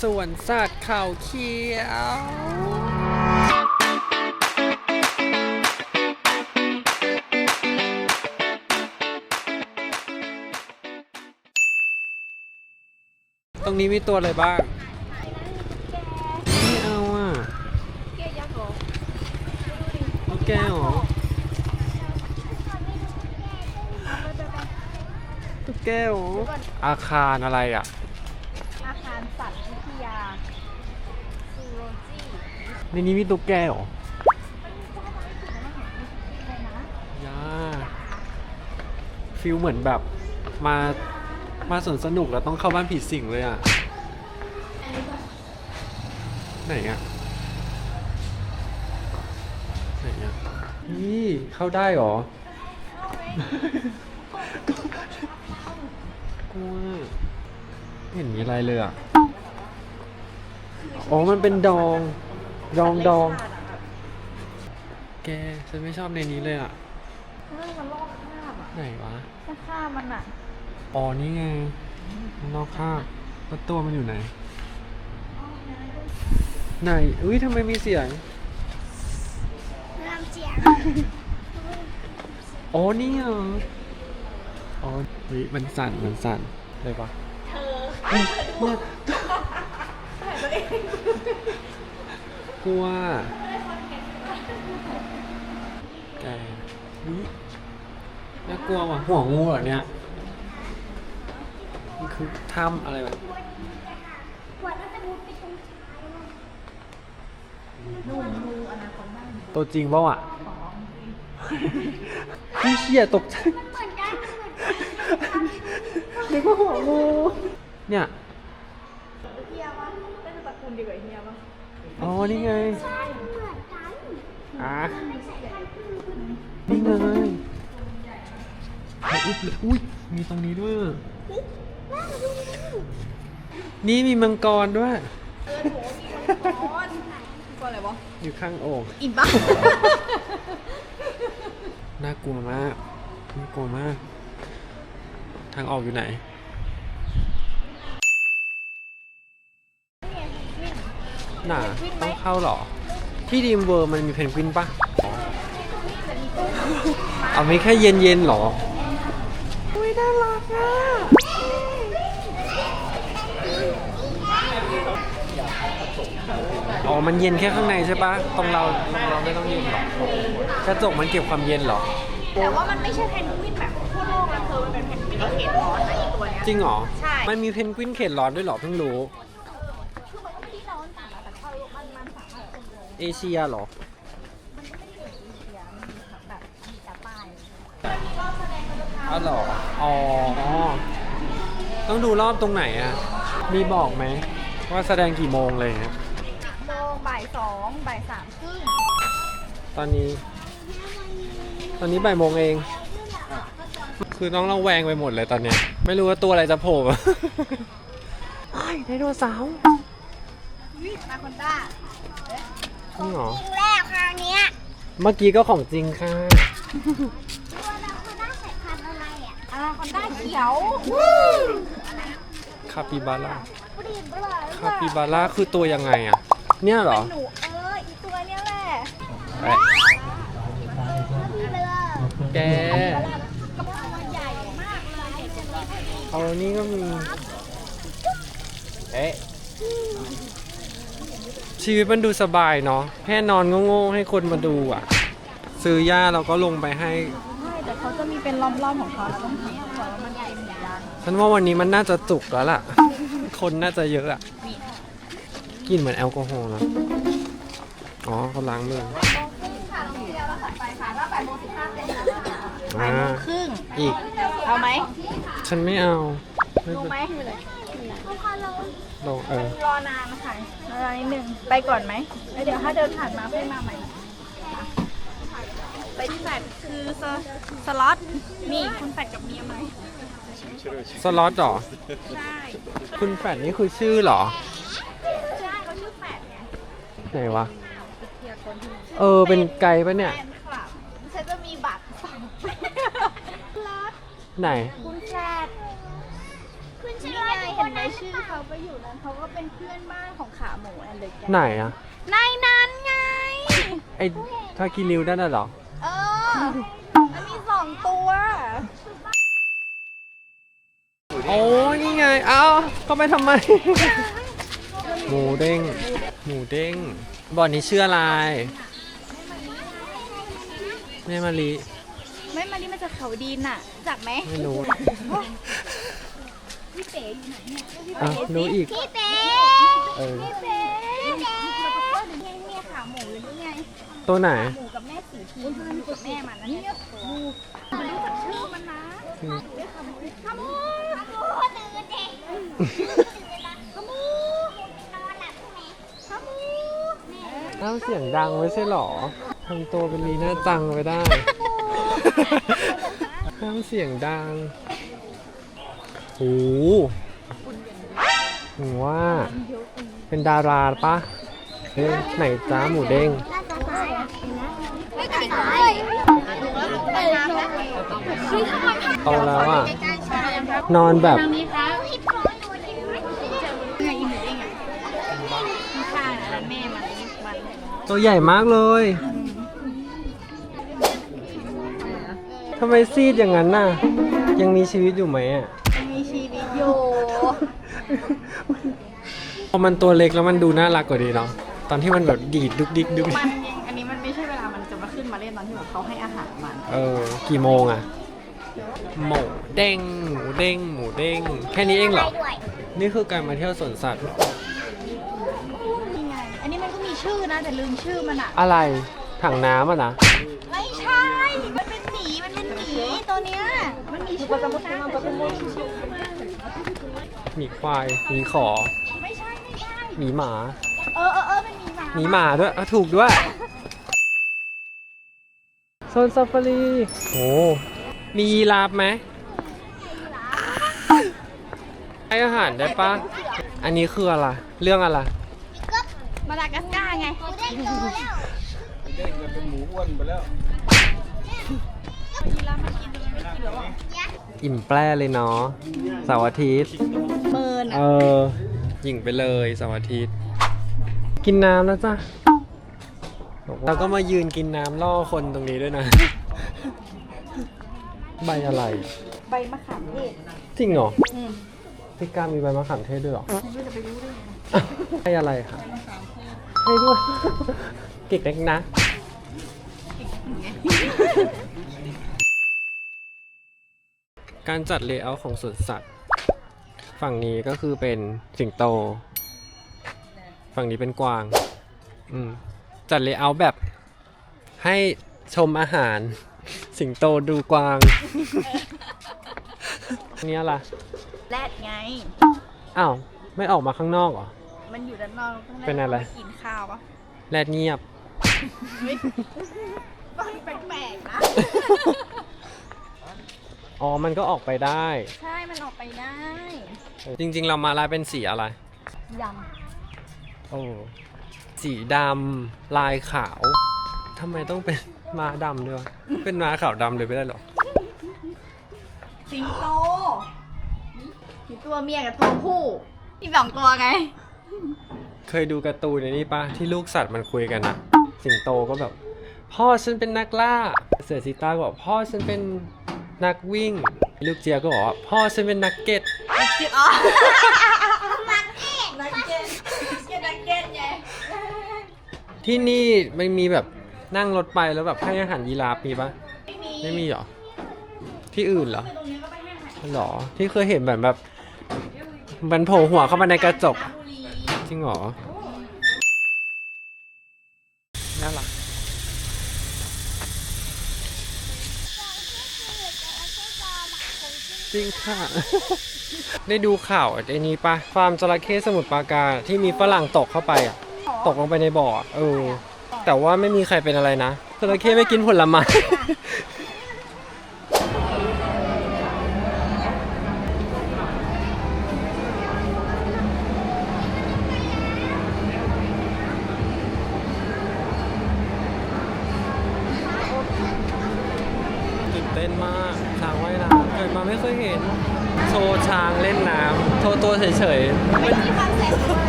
สวนสัตว์เขาเขียวตรงนี้มีตัวอะไรบ้าง ไม่เอาอะ แกยักษ์เหรอลูกแก้วเหรอลูกแก้วเหรออาคารอะไรอะ อาคารสัตว์วิทยาซูโรจี ในนี้มีตุ๊กแกเหรอเลยนะยาฟิลเหมือนแบบมามาสวนสนุกแล้วต้องเข้าบ้านผีสิงเลยอะ ไหนอะ ไหนอะ นี่เข้าได้เหรอ กลัวไม่เห็นมีอะไรเลยอะ อ๋อ มันเป็นดอง ดองดองแกฉันไม่ชอบในนี้เลยอะเรื่องมันลอกคราบอะไหนวะถ้าคราบมันอะอ๋อนี่ไงมันนอกคาบแล้วตัวมันอยู่ไหน ไหนอุ้ยทำไมมีเสียงน้ำเจียงอ๋อนี่เหรออ๋อเฮ้ยมันสั่นมันสั่นเลยปะเธอเนี่ย กลัวแกอุ๊ยน่ากลัวว่ะหัวงูเหรอเนี่ยมันคือถ้ำอะไรแบบตัวจริงป่าวอะพี่เชี่ยตกใจนึกว่าหัวงูเนี่ยเฮียวะเป็นตระกูลดียวกับเฮียวะ อ๋อ นี่ไง อะ นี่ไงอุ๊ยอุ้ยมีตรงนี้ด้วย นี่มีมังกรด้วยก้อนก้อนอะไรวะอยู่ข้างโอ่งอิ่มปะ น่ากลัวมาก น่ากลัวมาก ทางออกอยู่ไหน น่ะต้องเข้าเหรอ ที่ดีมเวอร์มันมีเพนกวินปะเอาไม่แค่เย็นเย็นๆเหรออุ้ยน่ารักอะอ๋อ มันเย็นแค่ข้างในใช่ปะตรงเราตรงเราไม่ต้องเย็นหรอกกระจกมันเก็บความเย็นเหรอ แต่ว่ามันไม่ใช่เพนกวินแบบทั่วโลกนะเธอมันเป็นเพนกวินเขตร้อนนะอีตัวเนี้ยจริงเหรอ ใช่ มันมีเพนกวินเขตร้อนด้วยเหรอเพิ่งรู้ เอเชียเหรอมันก็ไม่ได้อยู่เอเชียมันมีแบบมีแต่ป้ายอ๋อเหรอ อ๋อ ต้องดูรอบตรงไหนอะ มีบอกไหม ว่าแสดงกี่โมงเลยเนี่ยโมงบ่ายสองบ่ายสามครึ่งตอนนี้ ตอนนี้บ่ายโมงเอง คือต้องระแวงไปหมดเลยตอนเนี้ย ไม่รู้ว่าตัวอะไรจะโผล่มา ไอ้ไดโนเสาร์ วินาคอนด้า จริงเหรอจริงแล้วคราวเนี้ยเมื่อกี้ก็ของจริงค่ะตัวนาคอนด้าสายพันธุ์อะไรอะอนาคอนด้าเขียวคาปิบาร่าปรีบลาคาปิบาร่าคือตัวยังไงอะ เนี่ยเหรอหนูเอออีตัวเนี้ยแหละเอ๊ะนี่เลยแกกระเพาะใหญ่มากเลยจะมีให้เอานี่ก็มี เอ๊ะ ชีวิตมันดูสบายเนาะแค่นอนโง่ๆให้คนมาดูอะ ซื้อหญ้าเราก็ลงไปให้ ใช่แต่เขาจะมีเป็นล้อมๆของเขาแล้วต้องให้เขาแล้วมันใหญ่เหมือนกันฉันว่าวันนี้มันน่าจะจุกแล้วล่ะ คนน่าจะเยอะอะกลินเหมือนแอลกอฮอล์นะอ๋อเขาล้างมือค่ะเราเที่ยวแล้วถัดไปค่ะถ้าแปดโมงสิบห้าเป็นอ่าครึ่ง อีก เอาไหม ฉันไม่เอาไม่ดูเป็น ไหมทุกคน ลงลงเออรอนานนะคะรอนิดนึงไปก่อนไหมแล้วเดี๋ยวถ้าเดินผ่านมาค่อยมาใหม่ไปที่แฟดคือสสล็อตนี่คุณแฟดกับเมียไหมสล็อตเหรอ ใช่คุณแฟดนี่คือชื่อเหรอ ใช่เขาชื่อแฟดไงไหนวะ เออ เป็นไกลปะเนี่ย แฟนคลับฉันจะมีบัตรสองล็อตไหน คุณแฟดคุณชื่ออะไร เห็นไหมชื่อเขาไปอยู่นั้นเขาก็เป็นเพื่อนบ้านของขาหมูแอนเดอร์แกไหนอะในนั้นไง ไอ้ทากิริวนั่นน่ะเหรอ เออ มันมีสองตัว โอ้ยนี่ไง เอ้าเข้าไปทำไม หมูเด้ง หมูเด้ง บ่อนนี้ชื่ออะไร แม่มารีไม่มานี่มาจากเขาดินอะ จักไหมไม่รู้ พี่เป๋อยู่ไหนเนี่ยพี่อะเป๋รู้อีก พี่เป๋เออ พี่เป๋พี่เป๋เนี่ยเนี่ยขาหมูอยู่นี่ไงตัวไหน หมูกับแม่สีทีมันอยู่กับแม่มันนะเนี่ยมันรู้จักชื่อมันนะอืมขาหมูขาหมูตื่นเด็กขาหมูนอนหลับใช่ไหมขาหมูเอ้าเสียงดังไม่ใช่หรอทำตัวเป็นลีน่าจังไปได้ ห้ามเสียงดัง โอ้โหหนูว่า เป็นดาราปะเฮ้ยไหนจ้าหมูเด้งโตแล้วอะ นอนแบบ ตัวใหญ่มากเลยทำไมซีดอย่างนั้นน่ะ ยังมีชีวิตอยู่ไหมอะ มีชีวิตอยู่พอมันตัวเล็กแล้วมันดูน่ารักกว่าดีเนาะตอนที่มันแบบดีดดุกดิกดุกดิกมันยังอันนี้มันไม่ใช่เวลา มันจะมาขึ้นมาเล่นตอนที่แบบเขาให้อาหารมัน เออกี่โมงอะหมูเด้งหมูเด้งหมูเด้งแค่นี้เองเหรอนี่คือการมาเที่ยวสวนสัตว์ นี่ไง อันนี้มันก็มีชื่อนะ แต่ลืมชื่อมันอะอะไรถังน้ำอะนะ ไม่ใช่ มันเป็นหมี มันเป็นหมีตัวเนี้ย มันมีชื่อนะแต่ฉันลืมชื่อมัน หมีควายหมีขอไม่ใช่ไม่ใช่ หมีหมาเออเออเออเป็นหมีหมาหมีหมาด้วยอะถูกด้วยโซนซาฟารีโอ้มียีราฟไหมให้อาหารได้ปะอันนี้คืออะไร เรื่องอะไรมาดากัสการ์ไงอิ่มแปรเลยเนาะเสาร์อาทิตย์ เมินเออะอหยิ่งไปเลยเสาร์อาทิตย์กินน้ำแล้วจ้ะเราก็มายืนกินน้ำล่อคนตรงนี้ด้วยนะ ใบอะไร ใบมะขามเทศจริงเหรออืมพี่กามีใบมะขามเทศด้วยเหรอให้อะไรคะให้ด้วยเก่งเล็กนะ การจัดเลเยอร์ของสวนสัตว์ ฝั่งนี้ก็คือเป็นสิงโต ฝั่งนี้เป็นกวาง อืม จัดเลเยอร์แบบให้ชมอาหาร สิงโตดูกวาง เนี่ยล่ะ แรดไง อ้าว ไม่ออกมาข้างนอกเหรอ มันอยู่ด้านนอกข้างในเป็นอะไรกินข้าวปะแรดเงียบแปลกๆนะ อ๋อ มันก็ออกไปได้ ใช่มันออกไปได้จริงๆ เรามาลายเป็นสีอะไร ยโอ้สีดำลายขาวทำไมต้องเป็นม้าดำด้วยวะเป็นม้าขาวดำเลยไม่ได้หรอำสิงโตมีตัวเมียกับตัวผู้มีสองตัวไง เคยดูการ์ตูนในนี้ปะที่ลูกสัตว์มันคุยกันอะสิงโตก็แบบ พ่อฉันเป็นนักล่า เสือซีต้าก็บอกพ่อฉันเป็น นักวิ่ง ลูกเจียก็บอกว่าพ่อฉันเป็นนักเก็ตจิบอ๋อนักเก็ตนักเก็ตนักเก็ตไงที่นี่มันมีแบบนั่งรถไปแล้วแบบให้อาหารยีราฟมีปะไม่มีไม่มีเหรอ ที่อื่นเหรอตรงนี้ก็ไปให้อาหารหรอที่เคยเห็นแบบแบบมันโผล่หัวเข้ามาในกระจกบุรีจริงเหรอ น่ารัก จ ริงค่ะ ได้ดูข่าวไอ้นี้ปะฟาร์มจระเข้สมุทรปราการที่มีฝรั่งตกเข้าไปอะ ตกลงไปในบ่อ เออ แต่ว่าไม่มีใครเป็นอะไรนะจระเข้ไม่กินผลไม้ ไม่เคยเห็น โชว์ช้างเล่นน้ำจทษตัวเฉยๆไม่มีคอนเซ็ปต์เลย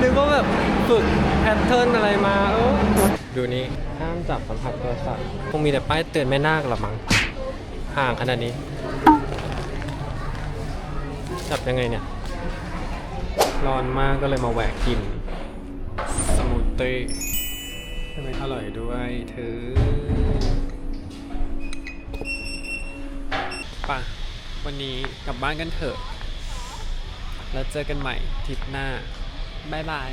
นึกว่าแบบฝึกแพทเทิร์นอะไรมาเออดูนี่ห้ามจับสัมผัสตัวสัตว์คงมีแต่ป้ายเตือนแม่นาคหรอมั้งห่างขนาดนี้ จับยังไงเนี่ย ร้อนมากก็เลยมาแหวกกิน สมูทตี้ทำไมอร่อยด้วยเธอ ป่ะวันนี้กลับบ้านกันเถอะ แล้วเจอกันใหม่ทริปหน้า บ๊ายบาย